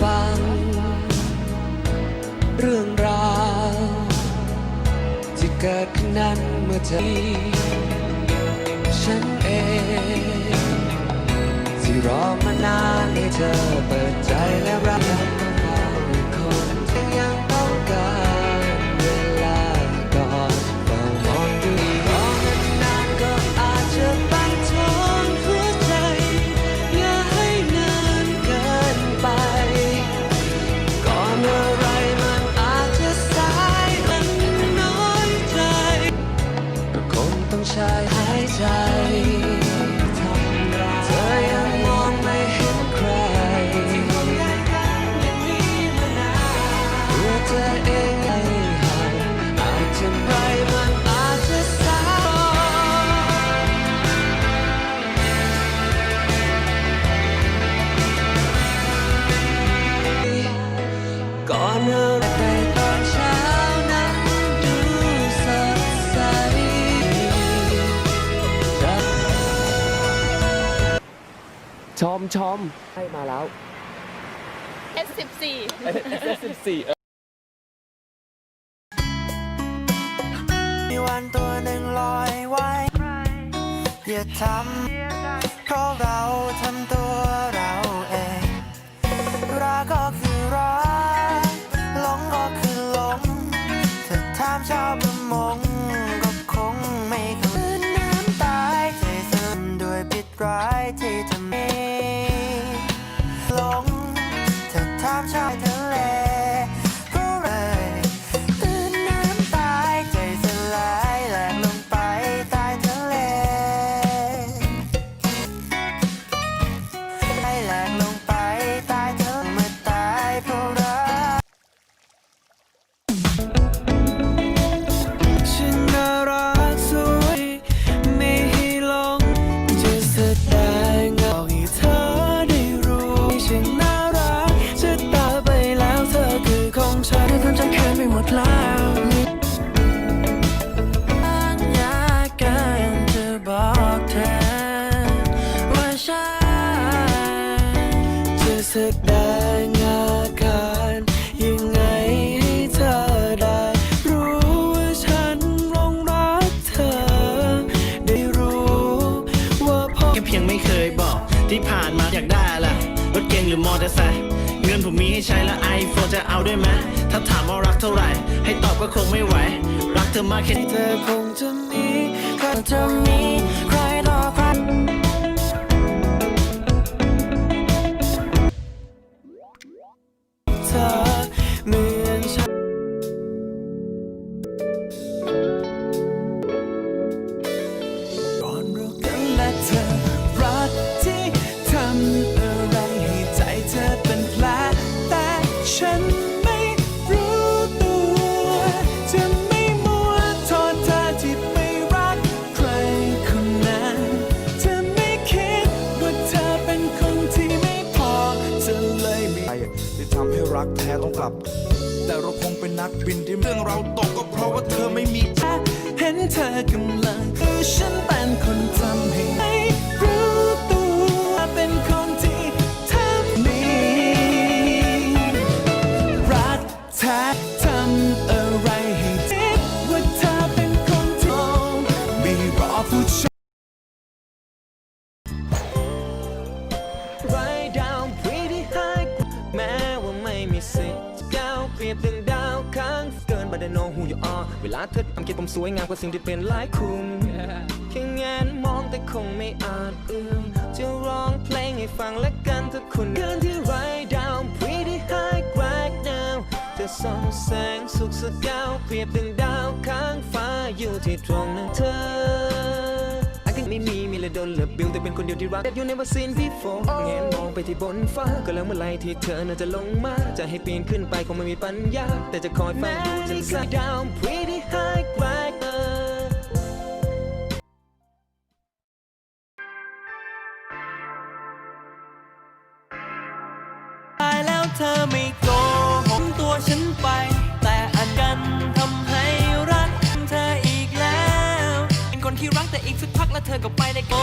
ฟัง เรื่องราวที่เกิดขึ้นนั้นเมื่อเธอฉันเองที่รอมานานให้เธอเปิดใจและรับ ชมชมให้มาแล้ว S14 S14 มีวันตัวหนึ่งลอยไว้ อย่าทำเพราะเราทำตัวเราเองรักก็คือรักหลงก็คือหลงถ้าถามชาวประมงก็คงไม่เข้าใจน้ำตายใจสั่นด้วยพิษร้าย มดแล้วยากเกินจะบอกเธอ ว่าฉันจะแสดงอาการยังไงให้เธอได้ รู้ว่าฉันหลงรักเธอ ได้รู้ว่าพ่อ แค่เพียงไม่เคยบอกที่ผ่านมาอยากได้ล่ะรถเก๋งหรือมอเตอร์ไซค์เงินผมมีให้ใช้และไอโฟนจะเอาด้วยไหมถ้าถาม เท่าไหร่ ให้ตอบก็คงไม่ไหว รักเธอมากแค่เธอคงจะมีใครจะมี รักแท้ต้องกลับ แต่เราคงเป็นนักบินที่เรื่องเราตกก็เพราะว่าเธอไม่มีเห็นเธอกำลังคือฉันเป็นคนทำให้ไม่รู้ตัวเป็นคนที่ทำนี้รักแท้ เปรียบดังดาวค้างเกิน but I know who you are เวลาเธอทำคิดผมสวยงามกว่าสิ่งที่เป็นหลายคุณแค่แงนมองแต่คงไม่อาจเอื้อมจะร้องเพลงให้ฟังและกันถ้าคุณเกินที่ Write down pretty high right now จะส่องแสงสุขสกาวเปรียบดังดาวค้างฟ้าอยู่ที่ตรงนั้นเธอ ไม่มีมีและโดนเหลือบิวแต่เป็นคนเดียวที่รัก That you never seen before เงนมองไปที่บนฟ้า ก็แล้วเมื่อไหรที่เธอน่าจะลงมา จะให้ปีนขึ้นไปคงไม่มีปัญญา แต่จะคอยฟังดูจนสาย down pretty high right now ตายแล้วเธอไม่โกหกตัวฉันไป เธออีกแล้วเป็นคนที่รักแต่อีกสักพักแล้วเธอก็ไปได้โก